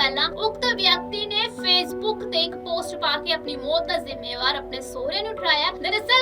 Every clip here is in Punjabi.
ਪਹਿਲਾਂ ਉਕਤ ਵਿਅਕਤੀ ਨੇ ਫੇਸਬੁੱਕ ਤੇ ਇੱਕ ਪੋਸਟ ਪਾ ਕੇ ਆਪਣੀ ਮੌਤ ਦਾ ਜ਼ਿੰਮੇਵਾਰ ਆਪਣੇ ਸਹੁਰੇ ਨੂੰ ਠਹਿਰਾਇਆ। ਦਰਅਸਲ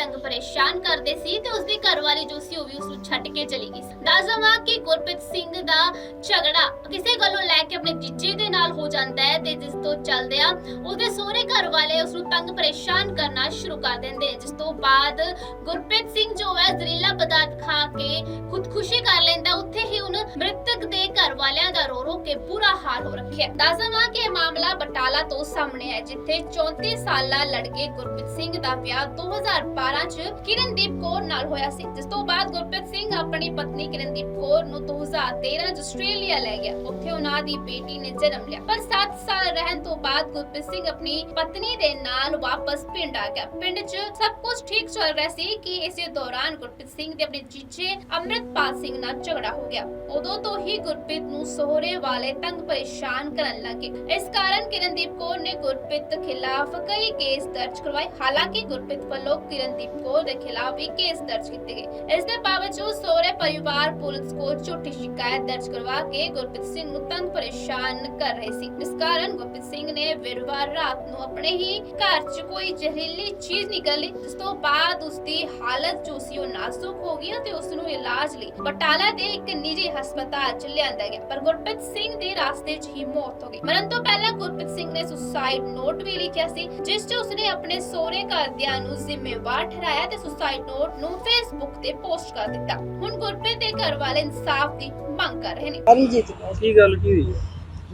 ਤੰਗ ਪਰੇਸ਼ਾਨ ਕਰਦੇ ਸੀ ਤੇ ਉਸਦੀ ਘਰਵਾਲੀ ਜੋ ਸੀ ਉਹ ਵੀ ਉਸ ਨੂੰ ਛੱਡ ਕੇ ਚਲੀ ਗਈ ਸੀ। ਦੱਸ ਦੇਵਾਂ ਕਿ ਗੁਰਪ੍ਰੀਤ ਸਿੰਘ ਦਾ ਝਗੜਾ ਕਿਸੇ ਗੱਲੋਂ ਲੈ ਕੇ ਆਪਣੇ ਜੀਜੇ ਦੇ ਨਾਲ ਹੋ ਜਾਂਦਾ ਹੈ ਤੇ ਜਿਸ ਤੋਂ ਚੱਲਦਿਆਂ ਉਹਦੇ ਸਹੁਰੇ ਘਰ ਵਾਲੇ ਉਸ ਨੂੰ ਤੰਗ ਪਰੇਸ਼ਾਨ ਕਰਨਾ ਸ਼ੁਰੂ ਕਰ ਦਿੰਦੇ ਜਿਸ ਤੋਂ ਬਾਅਦ ਗੁਰਪ੍ਰੀਤ ਸਿੰਘ ਜੋ ਹੈ ਜ਼ਹਿਰੀਲਾ ਪਦਾਰਥ ਖਾ ਕੇ ਖੁਦਕੁਸ਼ੀ ਕਰ ਲੈਂਦਾ, ਉੱਥੇ ਹੀ ਹੁਣ ਮ੍ਰਿਤਕ ਦੇ ਘਰ ਵਾਲਿਆਂ ਦਾ ਰੋ ਰੋ ਕੇ ਬੁਰਾ ਹਾਲ ਹੋ ਰੱਖਿਆ ਦੱਸਵਾ ਦੇਵਾਂ ਕਿ ਇਹ ਮਾਮਲਾ ਬਟਾਲਾ ਤੋਂ ਸਾਹਮਣੇ ਹੈ ਜਿੱਥੇ 34 ਸਾਲਾ ਲੜਕੇ ਗੁਰਪ੍ਰੀਤ ਸਿੰਘ ਦਾ ਵਿਆਹ 2012 ਚ ਕਿਰਨਦੀਪ ਕੌਰ ਨਾਲ ਹੋਇਆ ਸੀ, ਜਿਸ ਤੋਂ ਬਾਅਦ ਗੁਰਪ੍ਰੀਤ ਸਿੰਘ ਆਪਣੀ ਪਤਨੀ ਕਿਰਨਦੀਪ ਕੌਰ ਨੂੰ 2013 ਚ ਆਸਟ੍ਰੇਲੀਆ ਲੈ ਗਿਆ। ਉੱਥੇ ਉਹਨਾਂ ਦੀ ਬੇਟੀ ਨੇ ਜਨਮ ਲਿਆ। ਪਰ 7 ਸਾਲ ਰਹਿਣ ਤੋਂ ਬਾਅਦ ਗੁਰਪ੍ਰੀਤ ਸਿੰਘ ਆਪਣੀ ਪਤਨੀ ਦੇ ਨਾਲ ਵਾਪਸ ਪਿੰਡ ਆ ਗਿਆ। ਪਿੰਡ 'ਚ ਸਭ ਕੁਝ ਠੀਕ ਚੱਲ ਰਿਹਾ ਸੀ ਕਿ ਇਸੇ ਦੌਰਾਨ ਗੁਰਪ੍ਰੀਤ ਸਿੰਘ ਦੇ ਆਪਣੇ ਜੀਜੇ ਅੰਮ੍ਰਿਤਪਾਲ ਸਿੰਘ ਨਾਲ ਝਗੜਾ ਹੋ ਗਿਆ। ਉਦੋਂ ਤੋਂ ਹੀ ਗੁਰਪ੍ਰੀਤ ਨੂੰ ਸਹੁਰੇ ਵਾਲੇ ਤੰਗ ਪਰੇਸ਼ਾਨ ਕਰਨ ਲੱਗੇ ਇਸ ਕਾਰਨ ਕਿਰਨਦੀਪ ਕੌਰ ਨੇ ਗੁਰਪ੍ਰੀਤ ਖਿਲਾਫ ਕਈ ਕੇਸ ਦਰਜ ਕਰਵਾਏ। ਹਾਲਾਂਕਿ ਗੁਰਪ੍ਰੀਤ ਵੱਲੋਂ ਕਿਰਨ ਕਿਰਨਦੀਪ ਕੌਰ ਦੇ ਖਿਲਾਫ ਵੀ ਕੇਸ ਦਰਜ ਕੀਤੇ ਗਏ। ਇਸ ਦੇ ਬਾਵਜੂਦ ਸੋਹਰੇ ਪਰਿਵਾਰ ਪੁਲਿਸ ਕੋਲ ਝੂਠੀ ਸ਼ਿਕਾਇਤ ਦਰਜ ਕਰਵਾ ਕੇ ਗੁਰਪ੍ਰੀਤ ਸਿੰਘ ਨੂੰ ਤੰਗ ਪਰੇਸ਼ਾਨ ਕਰ ਰਹੇ ਸੀ। ਇਸ ਕਾਰਨ ਗੁਰਪ੍ਰੀਤ ਸਿੰਘ ਨੇ ਵੀਰਵਾਰ ਰਾਤ ਨੂੰ ਆਪਣੇ ਹੀ ਘਰ 'ਚ ਕੋਈ ਜ਼ਹਿਰੀਲੀ ਚੀਜ਼ ਨਿਕਲੀ ਜਿਸ ਤੋਂ ਬਾਅਦ ਉਸ ਦੀ ਹਾਲਤ ਜੋ ਸੀ ਉਹ ਨਾਜ਼ੁਕ ਹੋ ਗਈ ਅਤੇ ਉਸ ਨੂੰ ਇਲਾਜ ਲਈ ਬਟਾਲਾ ਦੇ ਇੱਕ ਨਿੱਜੀ ਹਸਪਤਾਲ 'ਚ ਲਿਆਂਦਾ ਗਿਆ। ਪਰ ਗੁਰਪ੍ਰੀਤ ਸਿੰਘ ਦੀ ਰਾਸਤੇ 'ਚ ਹੀ ਮੌਤ ਹੋ ਗਈ। ਮਰਨ ਤੋਂ ਪਹਿਲਾਂ ਗੁਰਪ੍ਰੀਤ ਸਿੰਘ ਨੇ ਸੁਸਾਈਡ ਨੋਟ ਵੀ ਲਿਖਿਆ ਸੀ, ਜਿਸ 'ਚ ਉਸਨੇ ਆਪਣੇ ਸਹੁਰੇ ਘਰਦਿਆਂ ਨੂੰ ਜ਼ਿੰਮੇਵਾਰ ਠਹਿਰਾਇਆ ਤੇ ਸੁਸਾਈਡ ਨੋਟ ਨੂੰ ਫੇਸਬੁੱਕ ਤੇ ਪੋਸਟ ਕਰ ਦਿੱਤਾ। ਹੁਣ ਗੁਰਪ੍ਰੀਤ ਦੇ ਘਰ ਵਾਲੇ ਇਨਸਾਫ ਦੀ ਮੰਗ ਕਰ ਰਹੇ ਨੇ। ਹਰੀਜੀਤ ਕੌਰ। ਕੀ ਗੱਲ ਕੀ ਹੋਈ? ਹੈ?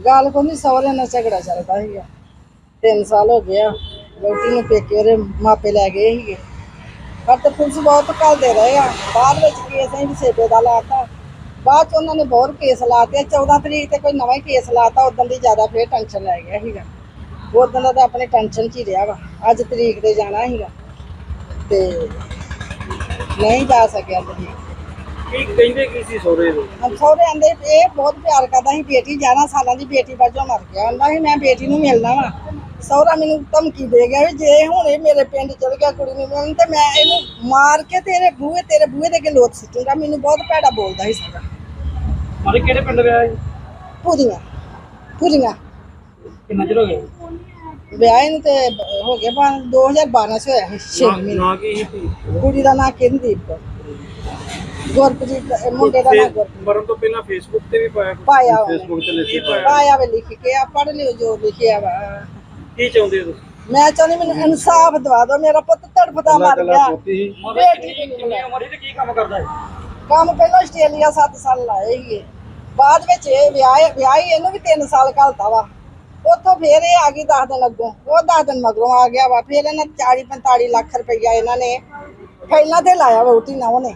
ਗੱਲ ਕੋਈ ਨਹੀਂ ਸਹੁਰੇ ਨਾਲ ਝਗੜਾ ਚੱਲਦਾ ਸੀਗਾ। ਤਿੰਨ ਸਾਲ ਹੋ ਗਿਆ ਬੇਟੀ ਨੂੰ ਪੇਕੇ ਉਹਦੇ ਮਾਪੇ ਲੈ ਗਏ ਸੀਗੇ। ਪਰ ਤੇ ਪੁਲਿਸ ਬਹੁਤ ਘੱਲਦੇ ਰਹੇ ਆ। ਬਾਅਦ ਵਿੱਚ ਕੇਸ ਅਸੀਂ ਸੇਬੇ ਦਾ ਲਾਤਾ। ਬਾਅਦ ਚ ਉਹਨਾਂ ਨੇ ਬਹੁਤ ਕੇਸ ਲਾਤੇ। 14 ਤਰੀਕ ਤੇ ਕੋਈ ਨਵਾਂ ਹੀ ਕੇਸ ਲਾਤਾ। ਉਦੋਂ ਦੀ ਜ਼ਿਆਦਾ ਫੇਰ ਟੈਨਸ਼ਨ ਲੈ ਗਿਆ ਸੀਗਾ। ਉਦੋਂ ਦਾ ਤਾਂ ਆਪਣੀ ਟੈਨਸ਼ਨ 'ਚ ਹੀ ਰਿਹਾ ਵਾ। ਅੱਜ ਤਰੀਕ ਤੇ ਜਾਣਾ ਸੀਗਾ। ਤੇ ਨਹੀਂ ਜਾ ਸਕਿਆ ਤਰੀਕ ਕੀ ਕਹਿੰਦੇ ਕੀ ਸੀ ਸੋਰੇ ਦੇ ਸਹੁਰੇ ਆਂਦੇ ਇਹ ਬਹੁਤ ਪਿਆਰ ਕਰਦਾ ਸੀ ਬੇਟੀ 11 ਸਾਲਾਂ ਦੀ ਬੇਟੀ ਵਜੋਂ ਮਰ ਗਿਆ। ਆਂਦਾ ਸੀ ਮੈਂ ਬੇਟੀ ਨੂੰ ਮਿਲਣਾ ਵਾ। ਸਹੁਰਾ ਮੈਨੂੰ ਧਮਕੀ ਦੇ ਗਿਆ ਵੀ ਜੇ ਹੁਣ ਇਹ ਮੇਰੇ ਪਿੰਡ ਚਲ ਗਿਆ ਕੁੜੀ ਨੂੰ ਮਿਲਣ ਤੇ ਮੈਂ ਇਹਨੂੰ ਮਾਰ ਕੇ ਤੇਰੇ ਬੂਹੇ ਤੇਰੇ ਬੂਹੇ ਦੇ ਅੱਗੇ ਲੋਟ ਸਿੱਟੂਗਾ। ਮੈਨੂੰ ਬਹੁਤ ਭੈੜਾ ਬੋਲਦਾ ਸੀ ਸਾਰਾ। ਮਾਰੇ ਕਿਹੜੇ ਪਿੰਡ ਵਿਆਹ ਹੈ ਪੂਰੀਆਂ ਪੂਰੀਆਂ ਕਿੰਨਾ ਚਿਰ ਹੋ ਗਿਆ? ਵਿਆਹ ਨੂੰ ਤੇ ਹੋ ਗਿਆ ਬਾ 2012 ਚ ਹੋਇਆ ਸੀ 6 ਨਾ- ਮਹੀਨੇ। ਨਾ ਕੀ ਸੀ? ਕੁੜੀ ਦਾ ਨਾਂ ਕਿੰਦੀਪ। ਗੁਰਪ੍ਰੀਤ ਦਾ- ਮੁੰਡੇ ਦਾ ਨਾਂ ਗੁਰਪ੍ਰੀਤ। ਮਰਨ ਤੋਂ ਪਹਿਲਾਂ ਫੇਸਬੁੱਕ ਤੇ ਵੀ ਪਾਇਆ ਕੁਛ? ਪਾਇਆ ਉਹਨੇ। ਫੇਸਬੁੱਕ ਤੇ ਲਿਖੀ ਪਾਇਆ? ਪਾਇਆ ਵੇ ਲਿਖ ਕੇ ਆ ਪੜ੍ਹ ਲਿਓ ਜੋ ਲਿਖਿਆ ਵਾ। ਕੀ ਚਾਹੁੰਦੇ ਹੋ ਤੁਸੀਂ? ਮੈਂ ਚਾਹੁੰਦੀ ਮੈਨੂੰ ਇਨਸਾਫ ਦਵਾ ਦਿਓ ਮੇਰਾ ਪੁੱਤ ਤੜਫਦਾ ਮਰ ਗਿਆ। ਬੇਟੀ ਕਿੰਨੀ ਉਮਰ ਹੈ ਤੇ ਕੀ ਕੰਮ ਕਰਦਾ ਹੈ ਕੰਮ ਪਹਿਲਾਂ ਆਸਟ੍ਰੇਲੀਆ 7 ਸਾਲ ਲਾਏ ਸੀਗੇ। ਬਾਅਦ ਵਿੱਚ ਇਹ ਵਿਆਹ ਵਿਆਹੀ ਇਹਨੂੰ ਵੀ 3 ਸਾਲ ਘਲਤਾ ਵਾ। ਉੱਥੋਂ ਫੇਰ ਇਹ ਆ ਗਈ 10 ਦਿਨ ਅੱਗੋਂ ਉਹ 10 ਦਿਨ ਮਗਰੋਂ ਆ ਗਿਆ ਵਾ। ਫਿਰ ਇਹਨਾਂ 40 45 ਲੱਖ ਰੁਪਈਆ ਇਹਨਾਂ ਨੇ ਪਹਿਲਾਂ ਤੇ ਲਾਇਆ ਵਹੁਟੀ ਨਾ ਉਹਨੇ।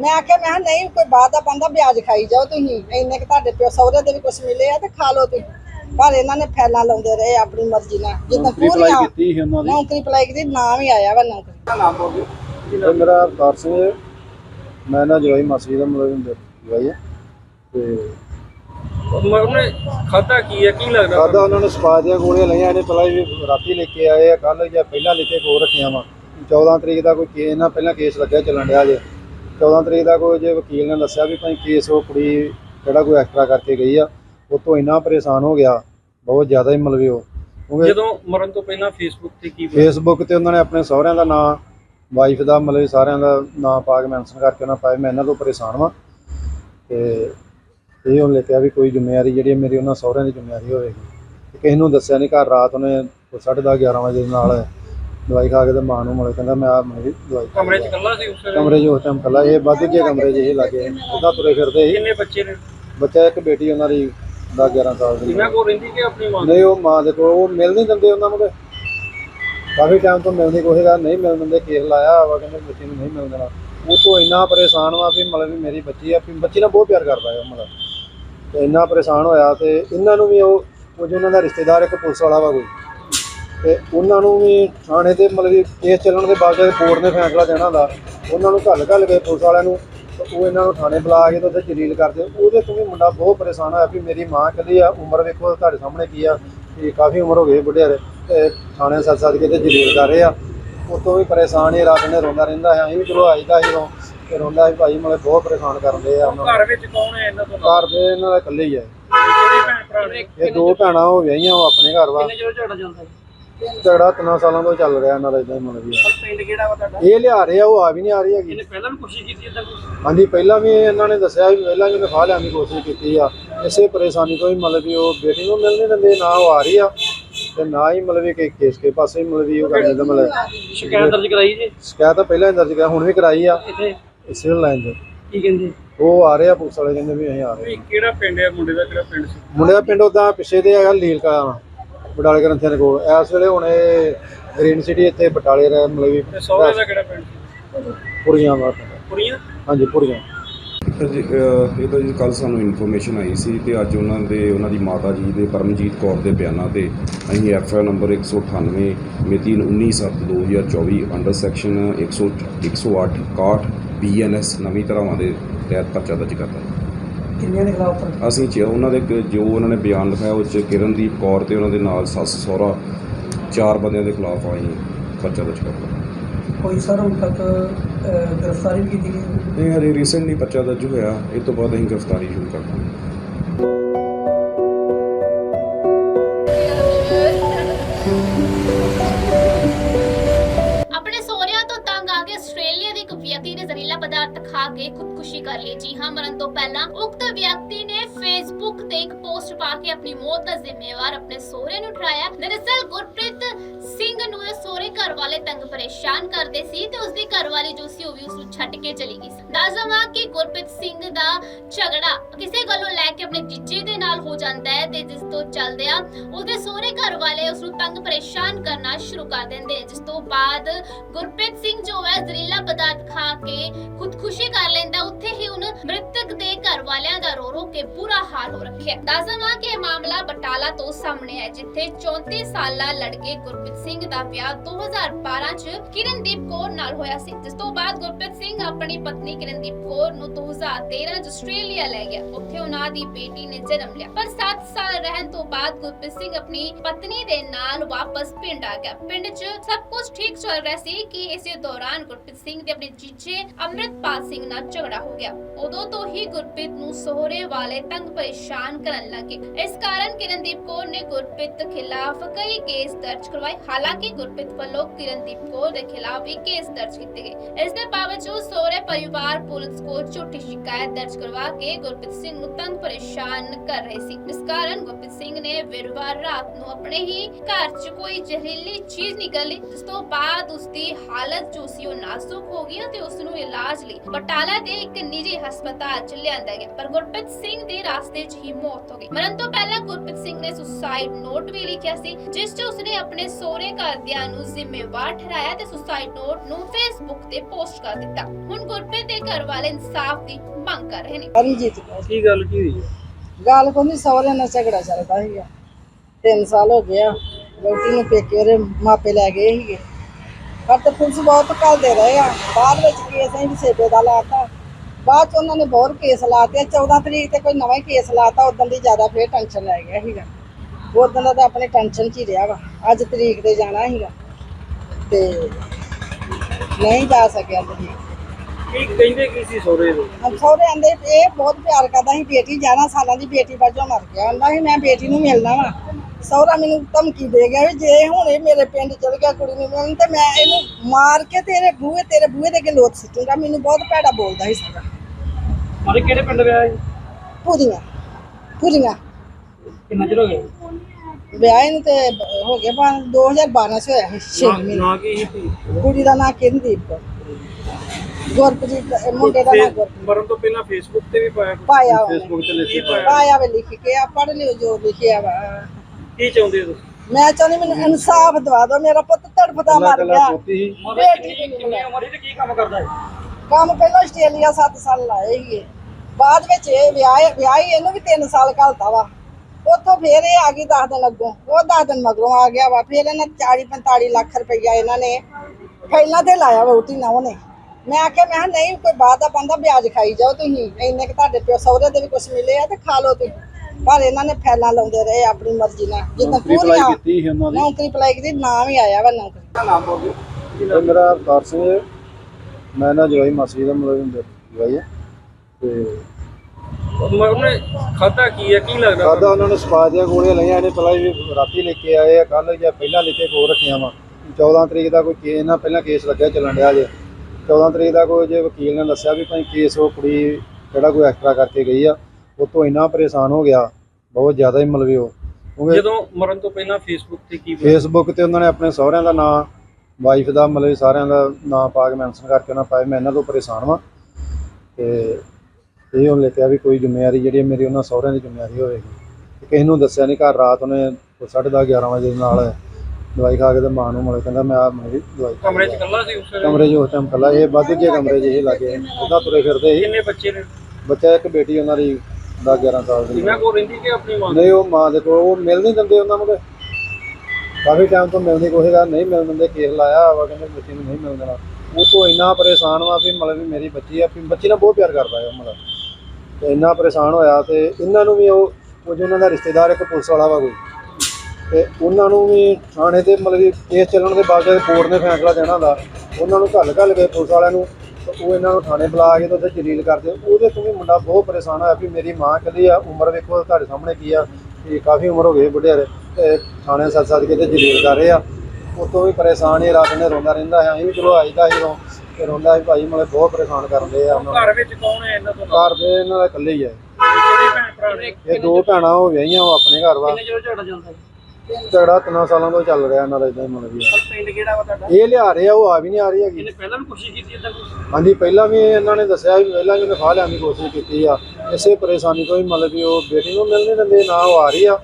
ਮੈਂ ਆਖਿਆ ਮੈਂ ਕਿਹਾ ਨਹੀਂ ਕੋਈ ਬਾਤ ਦਾ ਬੰਦਾ ਵਿਆਜ ਖਾਈ ਜਾਓ ਤੁਸੀਂ। ਇੰਨੇ ਕਿ ਤੁਹਾਡੇ ਪਿਓ ਸਹੁਰੇ ਦੇ ਵੀ ਕੁਝ ਮਿਲੇ ਆ ਤੇ ਖਾ ਲਓ ਤੁਸੀਂ। ਪਰ ਇਹਨਾਂ ਨੇ ਫੈਲਾਂ ਲਾਉਂਦੇ ਰਹੇ ਆਪਣੀ ਮਰਜ਼ੀ ਨਾਲ। ਜਿੱਦਾਂ ਪੂਰੀਆਂ ਕੀਤੀ ਸੀ ਉਹਨਾਂ ਦੀ। ਨੌਕਰੀ ਅਪਲਾਈ ਕੀਤੀ ਨਾਮ ਹੀ ਆਇਆ ਵਾ ਨੌਕਰੀ। ਤੇ ਮੇਰਾ ਅਵਤਾਰ ਸਿੰਘ ਹੈ। ਮੈਂ ਨਾ ਜਵਾਈ ਮਾਸੀ ਦਾ ਮੁਲਾਜ਼ਮ ਦੇ ਜਵਾਈ ਹੈ। ਤੇ ਉਹਨੇ ਖਾਦਾ ਕੀ ਹੈ? ਕੀ ਲੱਗਦਾ ਖਾਦਾ ਉਹਨਾਂ ਨੇ ਸਪਾ ਦੀਆਂ ਗੋਲੀਆਂ ਲਈਆਂ ਇਹਨੇ ਪਹਿਲਾਂ ਵੀ ਰਾਤੀ ਲੈ ਕੇ ਆਏ ਆ ਕੱਲ ਜਾਂ ਪਹਿਲਾਂ ਲੈ ਕੇ ਕੋ ਰੱਖੀਆਂ ਵਾ। 14 ਤਰੀਕ ਦਾ ਕੋਈ ਕੇਸ ਨਾ ਪਹਿਲਾਂ ਕੇਸ ਲੱਗਿਆ ਚੱਲਣ ਡਿਆ ਜੇ। 14 ਤਰੀਕ ਦਾ ਕੋਈ ਜੇ ਵਕੀਲ ਨੇ ਦੱਸਿਆ ਵੀ ਭਾਈ ਕੇਸ ਉਹ ਕੁੜੀ ਜਿਹੜਾ ਕੋਈ ਐਕਸਟਰਾ ਕਰਕੇ ਗਈ ਆ ਉਹ ਤੋਂ ਇੰਨਾ ਪਰੇਸ਼ਾਨ ਹੋ ਗਿਆ ਬਹੁਤ ਜ਼ਿਆਦਾ ਹੀ ਮਲਵੇ ਉਹ ਜਦੋਂ ਮਰਨ ਤੋਂ ਪਹਿਲਾਂ ਫੇਸਬੁੱਕ ਤੇ ਕੀ ਫੇਸਬੁੱਕ ਤੇ ਉਹਨਾਂ ਨੇ ਆਪਣੇ ਸਹੁਰਿਆਂ ਦਾ ਨਾਂ ਵਾਈਫ ਦਾ ਮਤਲਬ ਸਾਰਿਆਂ ਦਾ ਨਾਂ ਪਾ ਕੇ ਮੈਂਸ਼ਨ ਕਰਕੇ ਉਹਨਾਂ ਪਾਇਆ ਮੈਂ ਇਹਨਾਂ ਤੋਂ ਪਰੇਸ਼ਾਨ ਵਾਂ। ਤੇ ਇਹ ਉਹਨੇ ਕਿਹਾ ਵੀ ਕੋਈ ਜ਼ਿੰਮੇਵਾਰੀ ਜਿਹੜੀ ਹੈ ਮੇਰੀ ਉਹਨਾਂ ਸਹੁਰਿਆਂ ਦੀ ਜ਼ਿੰਮੇਵਾਰੀ ਹੋਵੇਗੀ। ਤੇ ਕਿਸੇ ਨੂੰ ਦੱਸਿਆ ਨਹੀਂ ਘਰ ਰਾਤ ਉਹਨੇ ਸਾਢੇ ਦਸ 11 ਵਜੇ ਨਾਲ ਦਵਾਈ ਖਾ ਕੇ ਤੇ ਮਾਂ ਨੂੰ ਮਿਲੇ ਕਹਿੰਦਾ ਮੈਂ ਆ ਮੇਰੀ ਦਵਾਈ ਕਮਰੇ 'ਚ। ਇਕੱਲਾ ਸੀ ਉਸ ਕਮਰੇ 'ਚ ਉਸ ਟਾਈਮ ਕੱਲਾ ਇਹ ਵਾਧੂ ਜੇ ਕਮਰੇ 'ਚ ਇਹ ਲੱਗੇ। ਉਹਦਾ ਤੁਰੇ ਫਿਰਦੇ ਸੀ। ਕਿੰਨੇ ਬੱਚੇ ਨੇ? ਬੱਚਾ ਇੱਕ ਬੇਟੀ ਉਹਨਾਂ ਦੀ 10 11 ਸਾਲ ਦੀ। ਇਹਨਾਂ ਕੋਲ ਰਹਿੰਦੀ ਕਿ ਆਪਣੀ ਮਾਂ? ਨਹੀਂ ਉਹ ਮਾਂ ਦੇ ਕੋਲ ਉਹ ਮਿਲ ਨਹੀਂ ਦਿੰਦੇ ਉਹਨਾਂ ਨੂੰ ਕਾਫੀ ਟਾਈਮ ਤੋਂ ਮਿਲਣ ਕੋਸ਼ਿਸ਼ ਕਰ ਨਹੀਂ ਮਿਲਣ ਦਿੰਦੇ ਕੇਸ ਲਾਇਆ ਵਾ ਕਹਿੰਦੇ ਬੱਚੀ ਨੂੰ ਨਹੀਂ ਮਿਲਣ ਦੇਣਾ। ਉਹ ਤੋਂ ਇੰਨਾ ਪਰੇਸ਼ਾਨ ਵਾ ਵੀ ਮਤਲਬ ਵੀ ਮੇਰੀ ਬੱਚੀ ਆ ਵੀ ਬੱਚੀ ਨਾਲ ਬਹੁਤ ਪਿਆਰ ਕਰਦਾ ਹੈ ਉਹ ਮਤਲਬ। ਤੇ ਇੰਨਾ ਪਰੇਸ਼ਾਨ ਹੋਇਆ ਤੇ ਇਹਨਾਂ ਨੂੰ ਵੀ ਉਹ ਕੁਝ ਉਹਨਾਂ ਦਾ ਰਿਸ਼ਤੇਦਾਰ ਇੱਕ ਪੁਲਿਸ ਵਾਲਾ ਵਾ ਕੋਈ, ਤੇ ਉਹਨਾਂ ਨੂੰ ਵੀ ਥਾਣੇ ਤੇ ਮਤਲਬ ਕਿ ਕੇਸ ਚੱਲਣ ਦੇ ਬਾਅਦ ਕੋਰਟ ਨੇ ਫੈਸਲਾ ਦੇਣਾ ਹੁੰਦਾ, ਉਹਨਾਂ ਨੂੰ ਘੱਲ ਘੱਲ ਕੇ ਪੁਲਿਸ ਵਾਲਿਆਂ ਨੂੰ, ਤੇ ਉਹ ਇਹਨਾਂ ਨੂੰ ਥਾਣੇ ਬੁਲਾ ਕੇ ਤੇ ਉੱਥੇ ਜਲੀਲ ਕਰਦੇ। ਉਹਦੇ ਤੋਂ ਵੀ ਮੁੰਡਾ ਬਹੁਤ ਪਰੇਸ਼ਾਨ ਹੋਇਆ ਵੀ ਮੇਰੀ ਮਾਂ ਇਕੱਲੀ ਆ, ਉਮਰ ਵੇਖੋ ਤੁਹਾਡੇ ਸਾਹਮਣੇ ਕੀ ਆ ਕਿ ਕਾਫੀ ਉਮਰ ਹੋ ਗਈ ਬੁੱਢਿਆਰੇ ਤੇ ਥਾਣੇ ਸੱਦ ਸੱਦ ਕੇ ਤੇ ਜਲੀਲ ਕਰ ਰਹੇ ਆ। ਉਤੋਂ ਵੀ ਪਰੇਸ਼ਾਨ ਹੀ ਰਾਤ ਨੇ ਰੋਂਦਾ ਰਹਿੰਦਾ ਹੈ ਅਸੀਂ ਵੀ ਚਲੋ ਆਈਦਾ ਸੀ ਉਦੋਂ ਰੋਂਦਾ ਸੀ ਭਾਈ ਮਤਲਬ ਬਹੁਤ ਪਰੇਸ਼ਾਨ ਕਰਦੇ ਆ। ਉਹਨਾਂ ਨੂੰ ਘਰ ਵਿੱਚ ਕੌਣ ਹੈ ਇਹਨਾਂ ਤੋਂ ਘਰ ਦੇ ਇਹਨਾਂ ਦਾ ਇਕੱਲੇ ਹੀ ਆ। ਕਿੰਨੇ ਭੈਣ ਭਰਾ ਨੇ? ਇਹ ਦੋ ਭੈਣਾਂ ਉਹ ਵਿਆਹੀਆਂ ਉਹ ਆਪਣੇ ਘਰ ਵਾ। ਝਗੜਾ ਤਿੰਨਾਂ ਸਾਲਾਂ ਤੋਂ ਚੱਲ ਰਿਹਾ ਇਹਨਾਂ ਦਾ ਇਦਾਂ ਹੀ ਮਤਲਬ ਵੀ ਪਰ ਪਿੰਡ ਕਿਹੜਾ ਵਾ ਤੁਹਾਡਾ? ਇਹ ਲਿਆ ਰਹੇ ਆ ਉਹ ਆ ਵੀ ਨਹੀਂ ਆ ਰਹੀ ਹੈਗੀ। ਇਹਨੇ ਪਹਿਲਾਂ ਵੀ ਕੋਸ਼ਿਸ਼ ਕੀਤੀ ਇਦਾਂ ਹਾਂਜੀ ਪਹਿਲਾਂ ਵੀ ਇਹਨਾਂ ਨੇ ਦੱਸਿਆ ਵੀ ਪਹਿਲਾਂ ਵੀ ਉਹਨੇ ਫਾਹ ਲੈਣ ਦੀ ਕੋਸ਼ਿਸ਼ ਕੀਤੀ ਆ। ਇਸੇ ਪਰੇਸ਼ਾਨੀ ਤੋਂ ਹੀ ਮਤਲਬ ਵੀ ਉਹ ਬੇਟੀ ਨੂੰ ਮਿਲ ਨਹੀਂ ਦਿੰਦੇ ਨਾ ਉਹ ਆ ਰਹੀ ਆ। ਤੇ ਨਾ ਹੀ ਮਤਲਬ ਵੀ ਕਿ ਕੇਸ ਕੇ ਪਾਸੇ ਹੀ ਮਤਲਬ ਵੀ ਉਹ ਕਰਦੇ ਦਾ ਮਤਲਬ। ਸ਼ਿਕਾਇਤ ਦਰਜ ਕਰਾਈ ਜੀ? ਸ਼ਿਕਾਇਤ ਤਾਂ ਪਹਿਲਾਂ ਹੀ ਦਰਜ ਕਰਾ ਹੁਣ ਵੀ ਕਰਾਈ ਆ। ਇੱਥੇ ਸਿਵਲ ਲਾਈਨ ਤੇ ਕੀ ਕਹਿੰਦੇ? ਉਹ ਆ ਰਹੇ ਆ ਪੁਲਿਸ ਵਾਲੇ ਕਹਿੰਦੇ ਵੀ ਅਸੀਂ ਆ ਰਹੇ ਵੀ ਕਿਹੜਾ ਪਿੰਡ ਹੈ? ਮੁੰਡੇ ਦਾ ਕਿਹੜਾ ਪਿੰਡ ਸੀ? ਮੁੰਡੇ ਦਾ ਪਿੰਡ ਉਦਾਂ ਪਿੱਛੇ ਤੇ ਹੈਗਾ ਲੀਲਕਾ ਬਟਾਲੇ ਗ੍ਰੰਥੀਆਂ ਦੇ ਕੋਲ। ਇਸ ਵੇਲੇ ਹੁਣ ਇਹ ਗ੍ਰੀਨ ਸਿਟੀ ਇੱਥੇ ਬਟਾਲੇ ਰਹਿ ਮਤਲਬ ਵੀ ਤੇ ਸਹੁਰੇ ਦਾ ਕਿਹੜਾ ਪਿੰਡ ਸੀ? ਪੁਰੀਆਂ ਦਾ। ਪਿੰਡ। ਪੁਰੀਆਂ? ਹਾਂਜੀ ਪੁਰੀਆਂ। ਜੀ, ਅਹ ਇਹ ਤਾਂ ਜੀ ਕੱਲ ਸਾਨੂੰ ਇਨਫੋਰਮੇਸ਼ਨ ਆਈ ਸੀ ਤੇ ਅੱਜ ਉਹਨਾਂ ਦੇ ਉਹਨਾਂ ਦੀ ਮਾਤਾ ਜੀ ਦੇ ਪਰਮਜੀਤ ਕੌਰ ਦੇ ਬਿਆਨਾਂ ਤੇ ਅਸੀਂ ਐਫ ਆਈ ਨੰਬਰ 198 ਮਿਤੀ 19/7/2024 ਅੰਡਰ ਸੈਕਸ਼ਨ 100 108 61 ਬੀਐਨਐਸ ਨਵੀਂ ਧਾਰਾਵਾਂ ਦੇ ਤਹਿਤ ਪਰਚਾ ਦਰਜ ਕਰਤਾ ਕਿੰਨੀਆਂ ਦੇ ਖਿਲਾਫ ਅਸੀਂ ਚ ਉਹਨਾਂ ਦੇ ਜੋ ਉਹਨਾਂ ਨੇ ਬਿਆਨ ਲਿਖਾਇਆ ਉਹ ਚ ਕਿਰਨਦੀਪ ਕੌਰ ਤੇ ਉਹਨਾਂ ਦੇ ਨਾਲ ਸੱਸ ਸਹੁਰਾ ਚਾਰ ਬੰਦਿਆਂ ਦੇ ਖਿਲਾਫ ਅਸੀਂ ਪਰਚਾ ਦਰਜ ਕਰਤਾ। ਕੋਈ ਸਰ ਹੁਣ ਤੱਕ ਅਹ, ਗ੍ਰਿਫਤਾਰੀ ਵੀ ਕੀਤੀ ਗਈ? ਇਹ ਹਜੇ ਰੀਸੈਂਟਲੀ ਪਰਚਾ ਦਰਜ ਹੋਇਆ ਇਹ ਤੋਂ ਬਾਅਦ ਅਸੀਂ ਗ੍ਰਿਫਤਾਰੀ ਸ਼ੁਰੂ ਕਰ ਨੇ ਖਾ ਕੇ ਖੁਦਕੁਸ਼ੀ ਕਰ ਲਈ। ਜੀ ਹਾਂ ਮਰਨ ਤੋਂ ਪਹਿਲਾਂ ਉਕਤ ਵਿਅਕਤੀ ਨੇ ਫੇਸਬੁੱਕ ਤੇ ਇੱਕ ਪੋਸਟ ਪਾ ਕੇ ਆਪਣੀ ਮੌਤ ਦਾ ਜ਼ਿੰਮੇਵਾਰ ਆਪਣੇ ਸਹੁਰੇ ਨੂੰ ਠਹਿਰਾਇਆ। ਦਰਅਸਲ ਗੁਰਪ੍ਰੀਤ ਸਿੰਘ ਨੂੰ ਇਹ ਸਹੁਰੇ ਘਰ ਵਾਲੇ ਤੰਗ ਪਰੇਸ਼ਾਨ ਕਰਦੇ ਸੀ ਤੇ ਉਸਦੀ ਘਰਵਾਲੀ ਜੋ ਸੀ ਉਹ ਵੀ ਉਸ ਨੂੰ ਛੱਡ ਕੇ ਚਲੀ ਗਈ ਸੀ। ਦੱਸ ਦੇਵਾਂ ਕਿ ਗੁਰਪ੍ਰੀਤ ਸਿੰਘ ਦਾ ਝਗੜਾ ਕਿਸੇ ਗੱਲੋਂ ਲੈ ਕੇ ਆਪਣੇ ਜੀਜੇ ਦੇ ਨਾਲ ਹੋ ਜਾਂਦਾ ਹੈ ਤੇ ਜਿਸ ਤੋਂ ਚੱਲਦਿਆਂ ਉਹਦੇ ਸਹੁਰੇ ਘਰ ਵਾਲੇ ਉਸ ਨੂੰ ਤੰਗ ਪਰੇਸ਼ਾਨ ਕਰਨਾ ਸ਼ੁਰੂ ਕਰ ਦਿੰਦੇ ਜਿਸ ਤੋਂ ਬਾਅਦ ਗੁਰਪ੍ਰੀਤ ਸਿੰਘ ਜੋ ਹੈ ਜ਼ਹਿਰੀਲਾ ਪਦਾਰਥ ਖਾ ਕੇ ਖੁਦਕੁਸ਼ੀ ਕਰ ਲੈਂਦਾ, ਉੱਥੇ ਹੀ ਹੁਣ ਮ੍ਰਿਤਕ ਦੇ ਘਰ ਵਾਲਿਆਂ ਦਾ ਰੋ ਰੋ ਕੇ ਬੁਰਾ ਹਾਲ ਹੋ ਰੱਖਿਆ ਦੱਸ ਕਿ ਇਹ ਮਾਮਲਾ ਬਟਾਲਾ ਤੋਂ ਸਾਹਮਣੇ ਹੈ, ਜਿੱਥੇ 34 ਸਾਲਾ ਲੜਕੇ ਗੁਰਪ੍ਰੀਤ ਸਿੰਘ ਦਾ ਵਿਆਹ 2012 ਚ ਕਿਰਨਦੀਪ ਕੌਰ ਨਾਲ ਹੋਇਆ ਸੀ। ਜਿਸ ਤੋਂ ਬਾਅਦ ਗੁਰਪ੍ਰੀਤ ਸਿੰਘ ਆਪਣੀ ਪਤਨੀ ਕਿਰਨਦੀਪ ਕੌਰ ਨੂੰ 2013 ਚ ਆਸਟ੍ਰੇਲੀਆ ਲੈ ਗਿਆ। ਉੱਥੇ ਉਹਨਾਂ ਦੀ ਬੇਟੀ ਨੇ ਜਨਮ ਲਿਆ। ਪਰ 7 ਸਾਲ ਰਹਿਣ ਤੋਂ ਬਾਅਦ ਗੁਰਪ੍ਰੀਤ ਸਿੰਘ ਆਪਣੀ ਪਤਨੀ ਦੇ ਨਾਲ ਵਾਪਸ ਪਿੰਡ ਆ ਗਿਆ। ਪਿੰਡ 'ਚ ਸਭ ਕੁਝ ਠੀਕ ਚੱਲ ਰਿਹਾ ਸੀ ਕਿ ਇਸੇ ਦੌਰਾਨ ਗੁਰਪ੍ਰੀਤ ਸਿੰਘ ਦੇ ਆਪਣੇ ਜੀਜੇ ਅੰਮ੍ਰਿਤਪਾਲ ਸਿੰਘ ਨਾਲ ਝਗੜਾ ਹੋ ਗਿਆ। ਉਦੋਂ ਤੋਂ ਹੀ ਗੁਰਪ੍ਰੀਤ ਨੂੰ ਸੋਹਰੇ ਵਾਲੇ ਤੰਗ ਪਰੇਸ਼ਾਨ ਕਰਨ ਲੱਗੇ ਇਸ ਕਾਰਨ ਕਿਰਨਦੀਪ ਕੌਰ ਨੇ ਗੁਰਪ੍ਰੀਤ ਖਿਲਾਫ ਕਈ ਕੇਸ ਦਰਜ ਕਰਵਾਏ ਹਾਲਾਂਕਿ ਗੁਰਪ੍ਰੀਤ ਵੱਲੋਂ ਕਿਰਨਦੀਪ ਕੌਰ ਦੇ ਖਿਲਾਫ ਵੀ ਕੇਸ ਦਰਜ ਕੀਤੇ ਗਏ ਇਸ ਦੇ ਬਾਵਜੂਦ ਸਹੁਰੇ ਪਰਿਵਾਰ ਪੁਲਿਸ ਕੋਲ ਝੂਠੀ ਸ਼ਿਕਾਇਤ ਦਰਜ ਕਰਵਾ ਕੇ ਗੁਰਪ੍ਰੀਤ ਸਿੰਘ ਨੂੰ ਤੰਗ ਪਰੇਸ਼ਾਨ ਕਰ ਰਹੇ ਸੀ ਇਸ ਕਾਰਨ ਗੁਰਪ੍ਰੀਤ ਸਿੰਘ ਨੇ ਵੀਰਵਾਰ ਰਾਤ ਨੂੰ ਆਪਣੇ ਹੀ ਘਰ 'ਚ ਕੋਈ ਜ਼ਹਿਰੀਲੀ ਚੀਜ਼ ਨਿਕਲੀ ਜਿਸ ਤੋਂ ਬਾਅਦ ਉਸ ਦੀ ਹਾਲਤ ਜੋ ਸੀ ਉਹ ਨਾਜ਼ੁਕ ਹੋ ਗਈ ਅਤੇ ਉਸ ਨੂੰ ਇਲਾਜ ਲਈ ਬਟਾਲਾ ਦੇ ਇੱਕ ਨਿੱਜੀ ਹਸਪਤਾਲ 'ਚ ਲਿਆਂਦਾ ਗਿਆ ਪਰ ਗੁਰਪ੍ਰੀਤ ਸਿੰਘ ਦੀ ਰਾਸਤੇ 'ਚ ਹੀ ਮੌਤ ਹੋ ਗਈ। ਮਰਨ ਤੋਂ ਪਹਿਲਾਂ ਗੁਰਪ੍ਰੀਤ ਸਿੰਘ ਨੇ ਸੁਸਾਈਡ ਨੋਟ ਵੀ ਲਿਖਿਆ ਸੀ ਜਿਸ 'ਚ ਉਸਨੇ ਆਪਣੇ ਸਹੁਰੇ ਘਰਦਿਆਂ ਨੂੰ ਜ਼ਿੰਮੇਵਾਰ ਠਹਿਰਾਇਆ ਤੇ ਸੁਸਾਈਡ ਨੋਟ ਨੂੰ ਫੇਸਬੁੱਕ ਤੇ ਪੋਸਟ ਕਰ ਦਿੱਤਾ। ਹੁਣ ਗੁਰਪ੍ਰੀਤ ਦੇ ਘਰ ਵਾਲੇ ਇਨਸਾਫ ਦੀ ਮੰਗ ਕਰ ਰਹੇ ਨੇ। ਪਰਮਜੀਤ ਕੌਰ। ਕੀ ਗੱਲ ਕੀ ਹੋਈ? ਗੱਲ ਕੋਈ ਨਹੀਂ ਸਹੁਰੇ ਨਾਲ ਝਗੜਾ ਚੱਲਦਾ ਸੀਗਾ। ਤਿੰਨ ਸਾਲ ਹੋ ਗਿਆ ਬੇਟੀ ਨੂੰ ਪੇਕੇ ਉਹਦੇ ਮਾਪੇ ਲੈ ਗਏ ਸੀਗੇ। ਪਰ ਤੇ ਪੁਲਿਸ ਬਹੁਤ ਘੱਲਦੇ ਰਹੇ ਆ। ਬਾਅਦ ਵਿੱਚ ਕੇਸ ਅਸੀਂ ਸੇਬੇ ਦਾ ਲਾਤਾ। ਬਾਅਦ ਚ ਉਹਨਾਂ ਨੇ ਬਹੁਤ ਕੇਸ ਲਾਤੇ 14 ਤਰੀਕ ਤੇ ਕੋਈ ਨਵਾਂ ਹੀ ਕੇਸ ਲਾਤਾ ਉਦੋਂ ਦੀ ਜ਼ਿਆਦਾ ਫੇਰ ਟੈਨਸ਼ਨ ਲੈ ਗਿਆ ਸੀਗਾ। ਉਦੋਂ ਦਾ ਤਾਂ ਆਪਣੀ ਟੈਨਸ਼ਨ 'ਚ ਹੀ ਰਿਹਾ ਵਾ ਅੱਜ ਤਰੀਕ ਤੇ ਜਾਣਾ ਸੀਗਾ। ਤੇ ਨਹੀਂ ਜਾ ਸਕਿਆ ਤਰੀਕ ਕੀ ਕਹਿੰਦੇ ਕੀ ਸੀ ਸਹੁਰੇ ਦੇ ਸਹੁਰੇ ਆਂਦੇ ਇਹ ਬਹੁਤ ਪਿਆਰ ਕਰਦਾ ਸੀ ਬੇਟੀ 11 ਸਾਲਾਂ ਦੀ ਬੇਟੀ ਵਜੋਂ ਮਰ ਗਿਆ। ਆਂਦਾ ਸੀ ਮੈਂ ਬੇਟੀ ਨੂੰ ਮਿਲਣਾ ਵਾ। ਸਹੁਰਾ ਮੈਨੂੰ ਧਮਕੀ ਦੇ ਗਿਆ ਵੀ ਜੇ ਹੁਣ ਇਹ ਮੇਰੇ ਪਿੰਡ ਚਲ ਗਿਆ ਕੁੜੀ ਨੂੰ ਮਿਲਣ ਤੇ ਮੈਂ ਇਹਨੂੰ ਮਾਰ ਕੇ ਤੇਰੇ ਬੂਹੇ ਤੇਰੇ ਬੂਹੇ ਦੇ ਅੱਗੇ ਲੋਟ ਸਿੱਟੂਗਾ। ਮੈਨੂੰ ਬਹੁਤ ਭੈੜਾ ਬੋਲਦਾ ਸੀ ਸਾਰਾ ਮਾਰੇ ਕਿਹੜੇ ਪਿੰਡ ਵਿਆਹ ਹੈ ਪੂਰੀਆਂ ਪੂਰੀਆਂ ਕਿੰਨਾ ਚਿਰ ਹੋ ਗਿਆ ਵਿਆਹ ਨੂੰ ਤੇ ਹੋ ਗਿਆ ਬਾ 2012 ਚ ਹੋਇਆ ਸੀ 6 ਮਹੀਨੇ। ਨਾ ਕੀ ਸੀ? ਕੁੜੀ ਦਾ ਨਾਂ ਕਿੰਦੀਪ। ਗੁਰਪ੍ਰੀਤ ਮੁੰਡੇ ਦਾ ਨਾਂ ਗੁਰਪ੍ਰੀਤ। ਮਰਨ ਤੋਂ ਪਹਿਲਾਂ ਫੇਸਬੁੱਕ ਤੇ ਵੀ ਪਾਇਆ? ਪਾਇਆ ਉਹਨੇ ਫੇਸਬੁੱਕ ਤੇ ਕੀ ਲਿਖਿਆ ਪਾਇਆ ਪਾਇਆ ਵੇ ਲਿਖ ਕੇ ਆ ਪੜ੍ਹ ਲਿਓ ਜੋ ਲਿਖਿਆ ਵਾ। ਕੀ ਚਾਹੁੰਦੇ ਹੋ ਤੁਸੀਂ? ਮੈਂ ਚਾਹੁੰਦੀ ਮੈਨੂੰ ਇਨਸਾਫ ਦਵਾ ਦਿਓ ਮੇਰਾ ਪੁੱਤ ਤੜਫਦਾ ਮਰ ਗਿਆ। ਨੂੰ ਕਿੰਨੀ ਉਮਰ ਹੈ ਤੇ ਕੀ ਕੰਮ ਕਰਦਾ ਹੈ ਕੰਮ ਪਹਿਲਾਂ ਆਸਟ੍ਰੇਲੀਆ 7 ਸਾਲ ਲਾਏ ਸੀਗੇ। ਬਾਅਦ ਵਿੱਚ ਇਹ ਵਿਆਹ ਵਿਆਹੀ ਇਹਨੂੰ ਵੀ 3 ਸਾਲ ਘਲਤਾ ਵਾ। ਉੱਥੋਂ ਫੇਰ ਇਹ ਆ ਗਈ 10 ਦਿਨ ਅੱਗੋਂ। ਉਹ 10 ਦਿਨ ਮਗਰੋਂ ਆ ਗਿਆ ਵਾ। ਫਿਰ ਇਹਨਾਂ 40 45 ਲੱਖ ਰੁਪਈਆ ਇਹਨਾਂ ਨੇ ਪਹਿਲਾਂ ਤੇ ਲਾਇਆ ਵੋਟੀ ਨਾ ਉਹਨੇ। ਮੈਂ ਆਖਿਆ ਮੈਂ ਕਿਹਾ ਨਹੀਂ ਕੋਈ ਬਾਤ ਦਾ ਬੰਦਾ ਵਿਆਜ ਖਾਈ ਜਾਓ ਤੁਸੀਂ। ਇੰਨੇ ਕਿ ਤੁਹਾਡੇ ਪਿਓ ਸਹੁਰੇ ਦੇ ਵੀ ਕੁਝ ਮਿਲੇ ਆ ਤੇ ਖਾ ਲਓ ਤੁਸੀਂ। ਪਰ ਇਹਨਾਂ ਨੇ ਫੈਲਾਂ ਲਾਉਂਦੇ ਰਹੇ ਆਪਣੀ ਮਰਜ਼ੀ ਨਾਲ। ਜਿੱਦਾਂ ਨੌਕਰੀ ਪੂਰੀਆਂ ਕੀਤੀ ਸੀ ਉਹਨਾਂ ਦੀ। ਨੌਕਰੀ ਅਪਲਾਈ ਕੀਤੀ ਨਾਮ ਹੀ ਆਇਆ ਵਾ ਨੌਕਰੀ। ਇਹ ਮੇਰਾ ਅਵਤਾਰ ਸਿੰਘ ਹੈ। ਮੈਂ ਨਾ ਜਵਾਈ ਮਾਸੀ ਦਾ ਮਤਲਬ ਜਵਾਈ ਹੈ ਤੇ ਉਹਨੇ ਖਾਦਾ ਕੀ ਹੈ ਕੀ ਲੱਗਦਾ ਖਾਦਾ ਉਹਨਾਂ ਨੇ ਸਪਾਜ ਦੀਆਂ ਗੋਲੀਆਂ ਲਈਆਂ ਇਹਨੇ ਪਹਿਲਾਂ ਵੀ ਰਾਤੀ ਲੈ ਕੇ ਆਏ ਆ ਕੱਲ ਜਾਂ ਪਹਿਲਾਂ ਲੈ ਕੇ ਕੋ ਰੱਖੀਆਂ ਵਾ। 14 ਤਰੀਕ ਦਾ ਕੋਈ ਕੇਸ ਨਾ ਪਹਿਲਾਂ ਕੇਸ ਲੱਗਿਆ ਚੱਲਣ ਡਿਆ ਜੇ। 14 ਤਰੀਕ ਦਾ ਕੋਈ ਜੇ ਵਕੀਲ ਨੇ ਦੱਸਿਆ ਵੀ ਭਾਈ ਕੇਸ ਉਹ ਕੁੜੀ ਜਿਹੜਾ ਕੋਈ ਐਕਸਟਰਾ ਕਰਕੇ ਗਈ ਆ ਉਹ ਤੋਂ ਇੰਨਾ ਪਰੇਸ਼ਾਨ ਹੋ ਗਿਆ ਬਹੁਤ ਜ਼ਿਆਦਾ ਹੀ ਮਲਵੇ ਉਹ। ਕਿਉਂਕਿ ਜਦੋਂ ਮਰਨ ਤੋਂ ਪਹਿਲਾਂ ਫੇਸਬੁੱਕ ਤੇ ਕੀ ਫੇਸਬੁੱਕ ਤੇ ਉਹਨਾਂ ਨੇ ਆਪਣੇ ਸਹੁਰਿਆਂ ਦਾ ਨਾਂ ਵਾਈਫ ਦਾ ਮਤਲਬ ਸਾਰਿਆਂ ਦਾ ਨਾਂ ਪਾ ਕੇ ਮੈਂਸ਼ਨ ਕਰਕੇ ਉਹਨਾਂ ਪਾਇਆ ਮੈਂ ਇਹਨਾਂ ਤੋਂ ਪਰੇਸ਼ਾਨ ਵਾਂ। ਤੇ ਇਹ ਉਹਨੇ ਲਿਖਿਆ ਵੀ ਕੋਈ ਜ਼ਿੰਮੇਵਾਰੀ ਜਿਹੜੀ ਹੈ ਮੇਰੀ ਉਹਨਾਂ ਸਹੁਰਿਆਂ ਦੀ ਜ਼ਿੰਮੇਵਾਰੀ ਹੋਵੇਗੀ। ਤੇ ਕਿਸੇ ਨੂੰ ਦੱਸਿਆ ਨਹੀਂ ਘਰ ਰਾਤ ਉਹਨੇ 10:30 11 ਵਜੇ ਨਾਲ ਦਵਾਈ ਖਾ ਕੇ ਤੇ ਮਾਂ ਨੂੰ ਮਿਲੇ ਕਹਿੰਦਾ ਮੈਂ ਆ ਮੇਰੀ ਦਵਾਈ ਖਾ ਕਮਰੇ 'ਚ ਲਿਆ। ਇਕੱਲਾ ਸੀ ਉਸ ਵੇਲੇ? ਕਮਰੇ 'ਚ ਉਸ ਟਾਈਮ ਕੱਲਾ ਇਹ ਵਾਧੂ ਜੇ ਕਮਰੇ 'ਚ ਇਹ ਲੱਗੇ। ਉਹਦਾ ਤੁਰੇ ਫਿਰਦੇ ਸੀ। ਕਿੰਨੇ ਬੱਚੇ ਨੇ? ਬੱਚਾ ਇੱਕ ਬੇਟੀ ਉਹਨਾਂ ਦੀ 10 11 ਸਾਲ ਦੀ ਇਹਨਾਂ ਕੋਲ ਰਹਿੰਦੀ ਕਿ ਆਪਣੀ ਮਾਂ? ਨਹੀਂ ਉਹ ਮਾਂ ਦੇ ਕੋਲ ਉਹ ਮਿਲ ਨਹੀਂ ਦਿੰਦੇ ਉਹਨਾਂ ਨੂੰ ਤੇ ਕਾਫੀ ਟਾਈਮ ਤੋਂ ਮਿਲਣ ਦੀ ਕੋਸ਼ਿਸ਼ ਕਰ ਨਹੀਂ ਮਿਲਣ ਦਿੰਦੇ ਕੇਸ ਲਾਇਆ ਵਾ ਕਹਿੰਦੇ ਬੱਚੀ ਨੂੰ ਨਹੀਂ ਮਿਲਣ ਦੇਣਾ। ਉਹ ਤੋਂ ਇੰਨਾ ਪਰੇਸ਼ਾਨ ਵਾ ਵੀ ਮਤਲਬ ਵੀ ਮੇਰੀ ਬੱਚੀ ਆ ਵੀ ਬੱਚੀ ਨਾਲ ਬਹੁਤ ਪਿਆਰ ਕਰਦਾ ਹੈ ਉਹ ਮਤਲਬ ਤੇ ਇੰਨਾ ਪਰੇਸ਼ਾਨ ਹੋਇਆ ਤੇ ਇਹਨਾਂ ਨੂੰ ਵੀ ਉਹ ਉਹ ਜੋ ਉਹਨਾਂ ਦਾ ਰਿਸ਼ਤੇਦਾਰ ਇੱਕ ਪੁਲਿਸ ਵਾਲਾ ਵਾ ਕੋਈ ਤੇ ਉਹਨਾਂ ਨੂੰ ਵੀ ਥਾਣੇ ਤੇ ਮਤਲਬ ਕੇਸ ਚੱਲਣ ਦੇ ਬਾਅਦ ਕੋਰਟ ਨੇ ਫੈਸਲਾ ਦੇਣਾ ਹੁੰਦਾ ਉਹਨਾਂ ਨੂੰ ਘੱਲ ਘੱਲ ਕੇ ਪੁਲਿਸ ਵਾਲਿਆਂ ਨੂੰ ਉਹ ਇਹਨਾਂ ਨੂੰ ਥਾਣੇ ਬੁਲਾ ਕੇ ਤੇ ਉੱਥੇ ਜਲੀਲ ਕਰਦੇ ਉਹਦੇ ਤੋਂ ਵੀ ਮੁੰਡਾ ਬਹੁਤ ਪਰੇਸ਼ਾਨ ਹੋਇਆ ਵੀ ਮੇਰੀ ਮਾਂ ਕਹਿੰਦੀ ਆ ਉਮਰ ਵੇਖੋ ਤੁਹਾਡੇ ਸਾਹਮਣੇ ਕੀ ਆ। ਕਿ ਕਾਫੀ ਉਮਰ ਹੋ ਗਈ ਬੁੱਢਿਆਰੇ ਤੇ ਥਾਣੇ ਸੱਦ ਸੱਦ ਕੇ ਤੇ ਜਲੀਲ ਕਰ ਰਹੇ ਆ। ਉਤੋਂ ਵੀ ਪਰੇਸ਼ਾਨ ਹੀ ਰਾਤ ਨੇ ਰੋਂਦਾ ਰਹਿੰਦਾ ਹੈ ਅਸੀਂ ਵੀ ਚਲੋ ਆਈਦਾ ਸੀ ਰੋ ਤੇ ਰੋਂਦਾ ਸੀ ਭਾਈ ਮਤਲਬ ਬਹੁਤ ਪਰੇਸ਼ਾਨ ਕਰਦੇ ਆ। ਉਹਨਾਂ ਨੂੰ ਘਰ ਵਿੱਚ ਕੌਣ ਹੈ ਇਹਨਾਂ ਤੋਂ ਘਰ ਦੇ ਇਹਨਾਂ ਦਾ ਇਕੱਲੇ ਹੀ ਆ। ਇਹ ਦੋ ਭੈਣਾਂ ਹੋ ਵਿਆਹੀਆਂ ਉਹ ਆਪਣੇ ਘਰ ਵਾ। ਕਿੰਨੇ ਚਿਰ ਝਗੜਾ ਚੱਲਦਾ ਝਗੜਾ ਤਿੰਨਾਂ ਸਾਲਾਂ ਤੋਂ ਚੱਲ ਰਿਹਾ ਇਹਨਾਂ ਦਾ ਇਦਾਂ ਹੀ ਮਤਲਬ ਵੀ ਪਿੰਡ ਕਿਹੜਾ ਵਾ ਤੁਹਾਡਾ? ਇਹ ਲਿਆ ਰਹੇ ਆ ਉਹ ਆ ਵੀ ਨਹੀਂ ਆ ਰਹੀ ਹੈਗੀ। ਇਹਨੇ ਪਹਿਲਾਂ ਵੀ ਕੋਸ਼ਿਸ਼ ਕੀਤੀ ਇਦਾਂ ਕੁਝ ਹਾਂਜੀ ਪਹਿਲਾਂ ਵੀ ਇਹਨਾਂ ਨੇ ਦੱਸਿਆ ਵੀ ਪਹਿਲਾਂ ਵੀ ਉਹਨੇ ਫਾਹ ਲੈਣ ਦੀ ਕੋਸ਼ਿਸ਼ ਕੀਤੀ ਆ। ਇਸੇ ਪਰੇਸ਼ਾਨੀ ਤੋਂ ਹੀ ਮਤਲਬ ਵੀ ਉਹ ਬੇਟੀ ਨੂੰ ਮਿਲ ਨਹੀਂ ਦਿੰਦੇ ਨਾ ਉਹ ਆ ਰਹੀ ਆ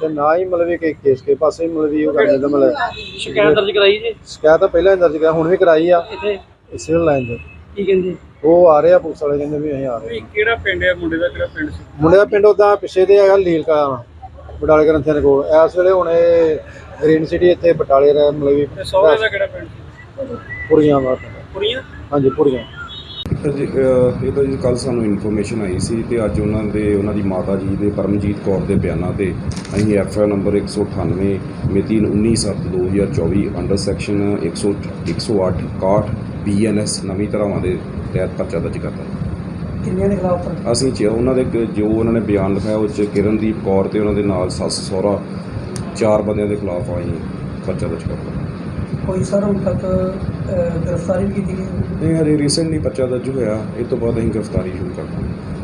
ਤੇ ਨਾ ਹੀ ਮਤਲਬ ਵੀ ਕਿ ਕੇਸ ਕੇ ਪਾਸੇ ਹੀ ਮਤਲਬ ਵੀ ਉਹ ਕਰਦੇ ਤਾਂ ਮਤਲਬ ਸ਼ਿਕਾਇਤ ਦਰਜ ਕਰਾਈ ਜੀ? ਸ਼ਿਕਾਇਤ ਤਾਂ ਪਹਿਲਾਂ ਹੀ ਦਰਜ ਕਰਾਈ ਹੁਣ ਵੀ ਕਰਾਈ ਆ। ਇੱਥੇ? ਇਸੇ ਲਾਈਨ ਤੇ। ਕੀ ਕਹਿੰਦੇ? ਉਹ ਆ ਰਹੇ ਆ ਪੁਲਿਸ ਵਾਲੇ ਕਹਿੰਦੇ ਵੀ ਅਸੀਂ ਆ ਰਹੇ ਵੀ ਕਿਹੜਾ ਪਿੰਡ ਹੈ ਮੁੰਡੇ ਦਾ ਕਿਹੜਾ ਪਿੰਡ ਸੀ? ਮੁੰਡੇ ਦਾ ਪਿੰਡ ਉਦਾਂ ਪਿੱਛੇ ਤੇ ਹੈਗਾ ਲੀਲ ਕਾ ਬਟਾਲੇ ਗ੍ਰੰਥੀਆਂ ਦੇ ਕੋਲ। ਇਸ ਵੇਲੇ ਹੁਣ ਇਹ ਗ੍ਰੀਨ ਸਿਟੀ ਇੱਥੇ ਬਟਾਲੇ ਰਹਿ ਮਤਲਬ ਵੀ ਤੇ ਸਹੁਰੇ ਦਾ ਕਿਹੜਾ ਪਿੰਡ ਸੀ? ਪੁਰੀਆਂ ਵਾ ਕੁੜੀਆਂ ਹਾਂਜੀ ਪੁਰੀਆਂ। ਜੀ, ਇਹ ਤਾਂ ਜੀ ਕੱਲ ਸਾਨੂੰ ਇਨਫੋਰਮੇਸ਼ਨ ਆਈ ਸੀ ਤੇ ਅੱਜ ਉਹਨਾਂ ਦੇ ਉਹਨਾਂ ਦੀ ਮਾਤਾ ਜੀ ਦੇ ਪਰਮਜੀਤ ਕੌਰ ਦੇ ਬਿਆਨਾਂ ਤੇ ਅਸੀਂ ਐਫ ਆਈ ਨੰਬਰ 198 ਮਿਤੀ 19/7/2024 ਅੰਡਰ ਸੈਕਸ਼ਨ 100 108 61 ਬੀਐਨਐਸ ਨਵੀਂ ਧਾਰਾਵਾਂ ਦੇ ਤਹਿਤ ਪਰਚਾ ਦਰਜ ਕਰਤਾ। ਕਿੰਨੀਆਂ ਦੇ ਖਿਲਾਫ ਪਰ ਅਸੀਂ ਚ ਉਹਨਾਂ ਦੇ ਕ- ਜੋ ਉਹਨਾਂ ਨੇ ਬਿਆਨ ਲਿਖਾਇਆ ਉਹ ਚ ਕਿਰਨਦੀਪ ਕੌਰ ਤੇ ਉਹਨਾਂ ਦੇ ਨਾਲ ਸੱਸ ਸਹੁਰਾ ਚਾਰ ਬੰਦਿਆਂ ਦੇ ਖਿਲਾਫ ਅਸੀਂ ਪਰਚਾ ਦਰਜ ਕਰਤਾ ਕੋਈ ਸਰ ਹੁਣ ਤੱਕ ਅਹ, ਗ੍ਰਿਫਤਾਰੀ ਵੀ ਕੀਤੀ ਗਈ? ਇਹ ਹਰੇ ਰੀਸੈਂਟਲੀ ਪਰਚਾ ਦਰਜ ਹੋਇਆ। ਇਹ ਤੋਂ ਬਾਅਦ ਅਸੀਂ ਗ੍ਰਿਫਤਾਰੀ ਸ਼ੁਰੂ ਕਰ ਦਾਂਗੇ।